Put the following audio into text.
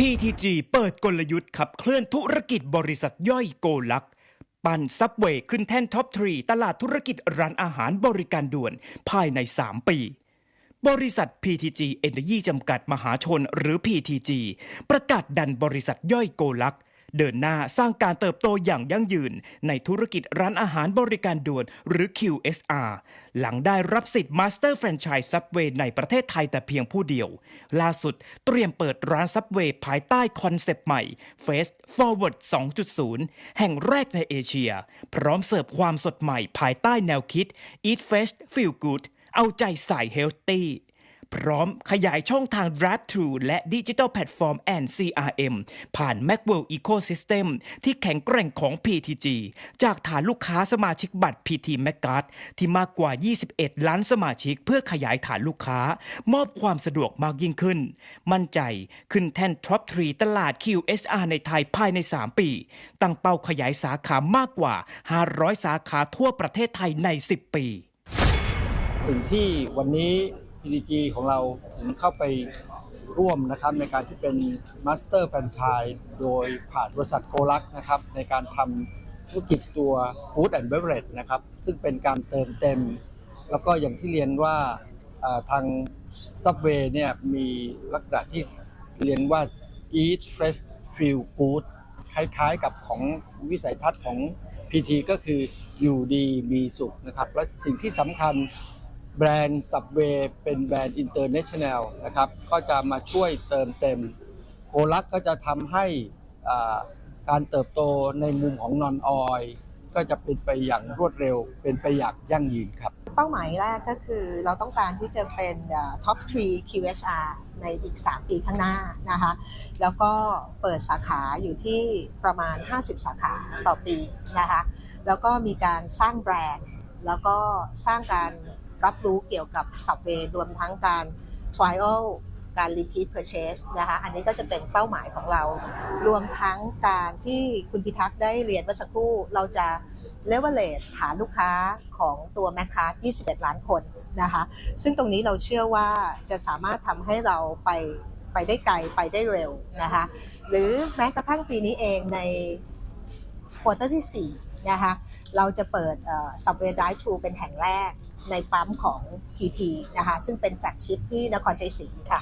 PTG เปิดกลยุทธ์ขับเคลื่อนธุรกิจบริษัทย่อยโกลัก ปั่นซับเวย์ขึ้นแท่นท็อปทรีตลาดธุรกิจร้านอาหารบริการด่วนภายใน 3 ปี บริษัท PTG Energy จำกัดมหาชนหรือ PTG ประกาศดันบริษัทย่อยโกลัก เดินหน้าสร้างการเติบโตอย่างยั่งยืน ในธุรกิจร้านอาหารบริการด่วนหรือ QSR หลังได้รับสิทธิ์ Master Franchise Subway ในประเทศไทยแต่เพียงผู้เดียว ล่าสุดเตรียมเปิดร้าน Subway ภายใต้คอนเซปต์ใหม่ Fast Forward 2.0 แห่งแรกในเอเชีย พร้อมเสิร์ฟความสดใหม่ภายใต้แนวคิด Eat Fresh Feel Good เอาใจใส่ Healthy พร้อมขยายช่องทาง Drive-Thru และ Digital Platform and CRM ผ่าน Macworld Ecosystem ที่แข็งแกร่งของ PTG จากฐานลูกค้าสมาชิกบัตร PT m a c g a r d ที่มากกว่า 21 ล้านสมาชิก เพื่อขยายฐานลูกค้า มอบความสะดวกมากยิ่งขึ้น มั่นใจขึ้นแท่น Top 3 ตลาด QSR ในไทยภายใน 3 ปี ตั้งเป้าขยายสาขามากกว่า 500 สาขาทั่วประเทศไทยใน 10 ปี สิ่งที่วันนี้ PDG ของเราถึงเข้าไปร่วมนะครับในการที่เป็นมาสเตอร์แฟรนไชส์โดยผ่านบริษัทโกลักนะครับในการทำธุรกิจตัว Food and Beverage นะครับซึ่งเป็นการเติมเต็ม แล้วก็อย่างที่เรียนว่าทาง Subway เนี่ยมีลักษณะที่เรียนว่า Eat Fresh Feel Good คล้ายๆกับของวิสัยทัศน์ของ PT ก็คืออยู่ดีมีสุขนะครับ และสิ่งที่สำคัญ แบรนด์ Subway เป็นแบรนด์ International นแนลนะครับ ก็จะมาช่วยเติมเต็มโกลักก็จะทำให้อ่าการเติบโตในมุมของนอนออยก็จะเป็นไปอย่างรวดเร็ว เป็นไปอย่างยั่งยืนครับ เป้าหมายแรกก็คือเราต้องการที่จะเป็นท็อป 3 QSR ในอีก 3 ปีข้างหน้านะคะ แล้วก็เปิดสาขาอยู่ที่ประมาณ 50 สาขาต่อปีนะคะ แล้วก็มีการสร้างแบรนด์ แล้วก็สร้างการ รับรู้เกี่ยวกับ Subway รวมทั้งการ trial การ repeat purchase นะคะอันนี้ก็จะเป็นเป้าหมายของเรา รวมทั้งการที่คุณพิทักษ์ได้เรียนเมื่อสักครู่ เราจะ leverage ฐานลูกค้าของตัว m a c c a r d 21 ล้านคนนะคะซึ่งตรงนี้เราเชื่อว่าจะสามารถทำให้เราไปไปได้ไกลไปได้เร็วนะคะหรือแม้กระทั่งปีนี้เองในควอเตอร์ที่4นะคะเราจะเปิดเอ่อ Subway Drive Thru เป็นแห่งแรก ในปั๊มของ PT นะคะ ซึ่งเป็นแฟลกชิพที่นครชัยศรีค่ะ